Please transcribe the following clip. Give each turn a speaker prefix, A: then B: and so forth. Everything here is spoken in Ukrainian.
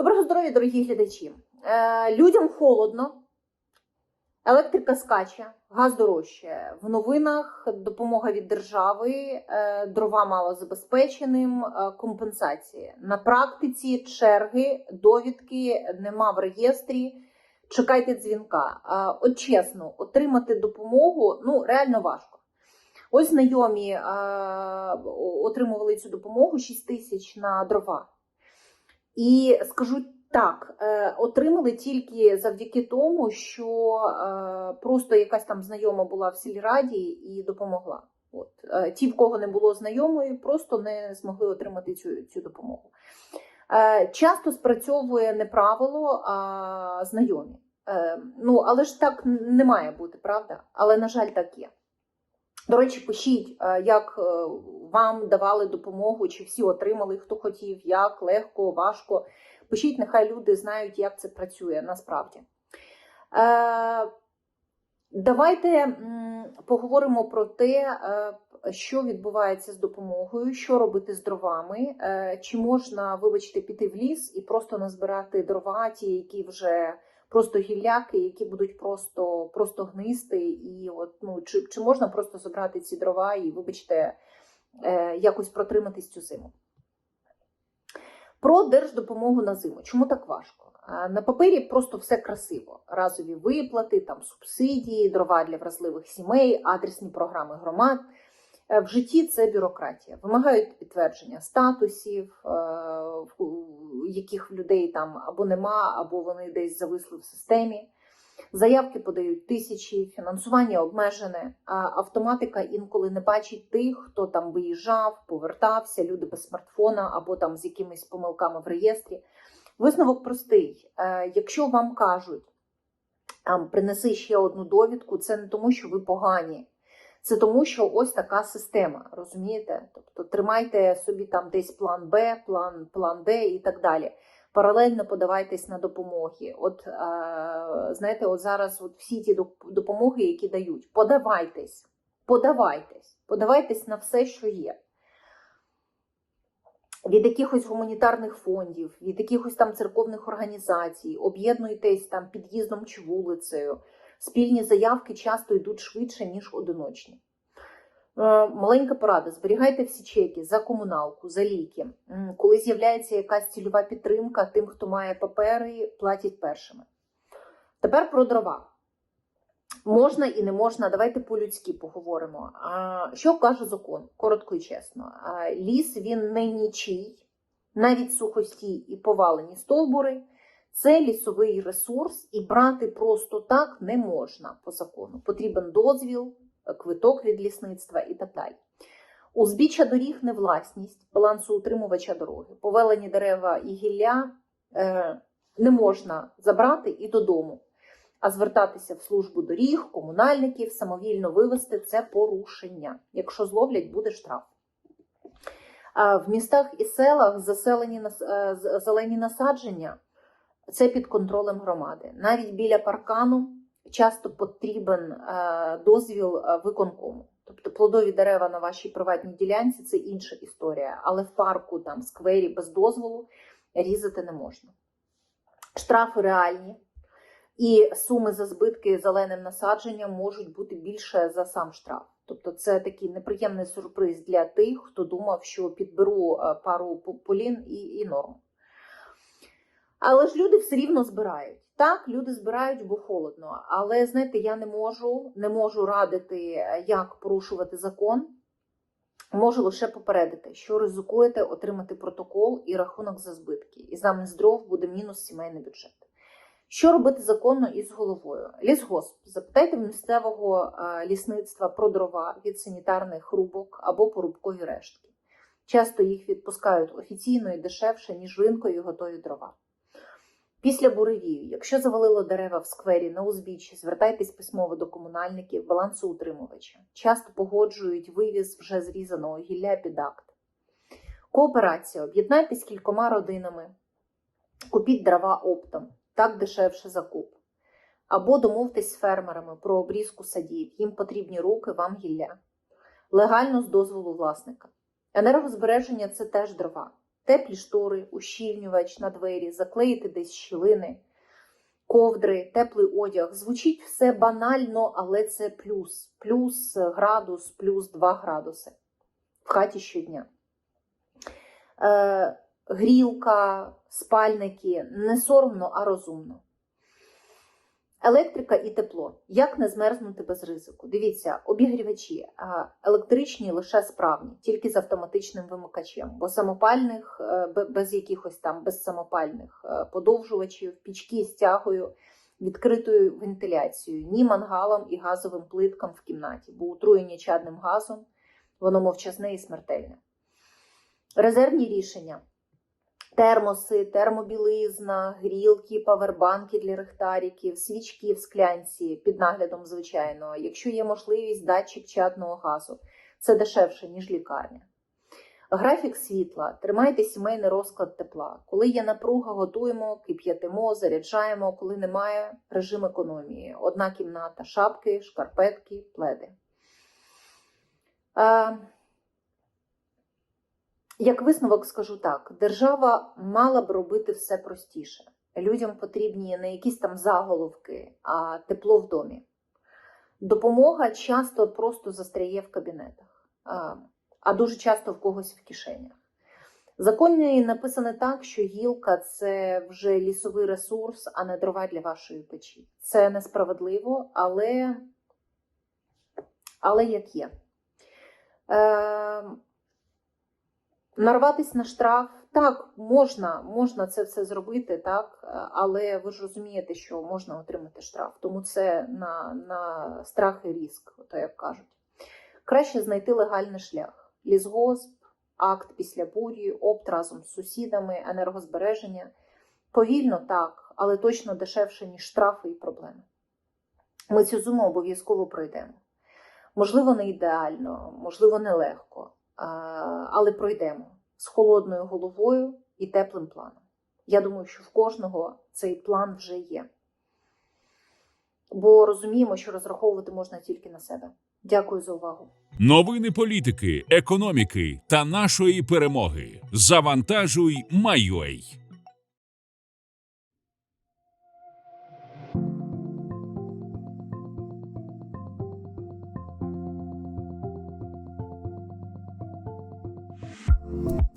A: Доброго здоров'я, дорогі глядачі. Е, людям холодно, електрика скаче, газ дорожче. В новинах допомога від держави, е, дрова малозабезпеченим, е, компенсації. На практиці черги, довідки нема в реєстрі. Чекайте дзвінка. Е, от чесно, отримати допомогу ну реально важко. Ось знайомі е, отримували цю допомогу 6 тисяч на дрова. І скажу так, е, отримали тільки завдяки тому, що е, просто якась там знайома була в сільраді і допомогла. От Е, ті, в кого не було знайомої, просто не змогли отримати цю, цю допомогу. Часто спрацьовує не правило, а знайомі. Ну, але ж так не має бути, правда? Але, на жаль, так є. До речі, пишіть, е, як е, вам давали допомогу, чи всі отримали, хто хотів, як легко, важко. Пишіть, нехай люди знають, як це працює насправді. Е, Давайте поговоримо про те, що відбувається з допомогою, що робити з дровами, чи можна, вибачте, піти в ліс і просто назбирати дрова, ті, які вже просто гілляки, які будуть просто, просто гнисти, і от ну чи, чи можна просто забрати ці дрова і, вибачте, е, якось протриматись цю зиму. Про держдопомогу на зиму. Чому так важко? На папері просто все красиво: разові виплати, там субсидії, дрова для вразливих сімей, адресні програми громад. Е, В житті це бюрократія. Вимагають підтвердження статусів, е, яких людей там або нема, або вони десь зависли в системі. Заявки подають тисячі, фінансування обмежене, а автоматика інколи не бачить тих, хто там виїжджав, повертався, люди без смартфона або там з якимись помилками в реєстрі. Висновок простий: Е, якщо вам кажуть, там принеси ще одну довідку, це не тому, що ви погані. Це тому, що ось така система, розумієте? Тобто тримайте собі там десь план Б, план, план Д і так далі. Паралельно подавайтесь на допомоги. От е, знаєте, от зараз от всі ті допомоги, які дають, подавайтесь, подавайтесь, подавайтесь на все, що є. Від якихось гуманітарних фондів, від якихось там церковних організацій, об'єднуйтесь там під'їздом чи вулицею. Спільні заявки часто йдуть швидше, ніж одиночні. Е, Маленька порада: зберігайте всі чеки за комуналку, за ліки. Коли з'являється якась цільова підтримка, тим, хто має папери, платять першими. Тепер про дрова. Можна і не можна, давайте по-людськи поговоримо. Що каже закон? Коротко і чесно. Ліс він не нічий, навіть сухості і повалені стовбури. Це лісовий ресурс, і брати просто так не можна по закону. Потрібен дозвіл, квиток від лісництва і так далі. Узбіччя доріг не власність балансоутримувача дороги. Повелені дерева і гілля е, не можна забрати і додому, а звертатися в службу доріг, комунальників, самовільно вивезти це порушення. Якщо зловлять, буде штраф. В містах і селах заселені е, зелені насадження це під контролем громади. Навіть біля паркану часто потрібен е, дозвіл е, виконкому. Тобто плодові дерева на вашій приватній ділянці це інша історія, але в парку, там, сквері без дозволу різати не можна. Штрафи реальні, і суми за збитки зеленим насадженням можуть бути більше за сам штраф. Тобто це такий неприємний сюрприз для тих, хто думав, що підберу е, пару полін і, і норм. Але ж люди все рівно збирають. Так, люди збирають, бо холодно. Але знаєте, я не можу, не можу радити, як порушувати закон. Можу лише попередити, що ризикуєте отримати протокол і рахунок за збитки, і дров буде мінус сімейний бюджет. Що робити законно із головою? Лісгосп. Запитайте в місцевого е, лісництва про дрова від санітарних рубок або порубкові рештки. Часто їх відпускають офіційно і дешевше, ніж ринкові готові дрова. Після буревію, якщо завалило дерева в сквері на узбіччі, звертайтесь письмово до комунальників, балансоутримувача. Часто погоджують вивіз вже зрізаного гілля під акт. Кооперація. Об'єднайтесь кількома родинами, купіть дрова оптом, так дешевше закуп. Або домовтесь з фермерами про обрізку садів, їм потрібні руки, вам гілля. Легально з дозволу власника. Енергозбереження це теж дрова. Теплі штори, ущільнювач на двері, заклеїти десь щілини, ковдри, теплий одяг. Звучить все банально, але це плюс. Плюс градус, плюс 2 градуси в хаті щодня. Е, грілка, спальники не соромно, а розумно. Електрика і тепло. Як не змерзнути без ризику? Дивіться, обігрівачі електричні лише справні, тільки з автоматичним вимикачем, бо самопальних, е, без якихось там без самопальних е, подовжувачів, пічки з тягою, відкритою вентиляцією, ні мангалам і газовим плиткам в кімнаті, бо отруєння чадним газом воно мовчазне і смертельне. Резервні рішення. Термоси, термобілизна, грілки, павербанки для рихтариків, свічки в склянці під наглядом, звичайно. Якщо є можливість, датчик чадного газу. Це дешевше, ніж лікарня. Графік світла. Тримайте сімейний розклад тепла. Коли є напруга, готуємо, кип'ятимо, заряджаємо. Коли немає, режим економії. Одна кімната, шапки, шкарпетки, пледи. Як висновок скажу так: держава мала б робити все простіше. Людям потрібні не якісь там заголовки, а тепло в домі. Допомога часто просто застряє в кабінетах, а- дуже часто в когось в кишенях. Закони написані так, що гілка це вже лісовий ресурс, а не дрова для вашої печі. Це несправедливо, але, але як є. Е, Нарватись на штраф, так, можна, можна це все зробити, так, але ви ж розумієте, що можна отримати штраф. Тому це на, на страх і ріск, то як кажуть. Краще знайти легальний шлях: лісгосп, акт після бурі, опт разом з сусідами, енергозбереження. Повільно так, але точно дешевше, ніж штрафи і проблеми. Ми цю зуму обов'язково пройдемо. Можливо, не ідеально, можливо, не легко, а, але пройдемо з холодною головою і теплим планом. Я думаю, що в кожного цей план вже є. Бо розуміємо, що розраховувати можна тільки на себе. Дякую за увагу.
B: Новини політики, економіки та нашої перемоги. Завантажуй, майой. you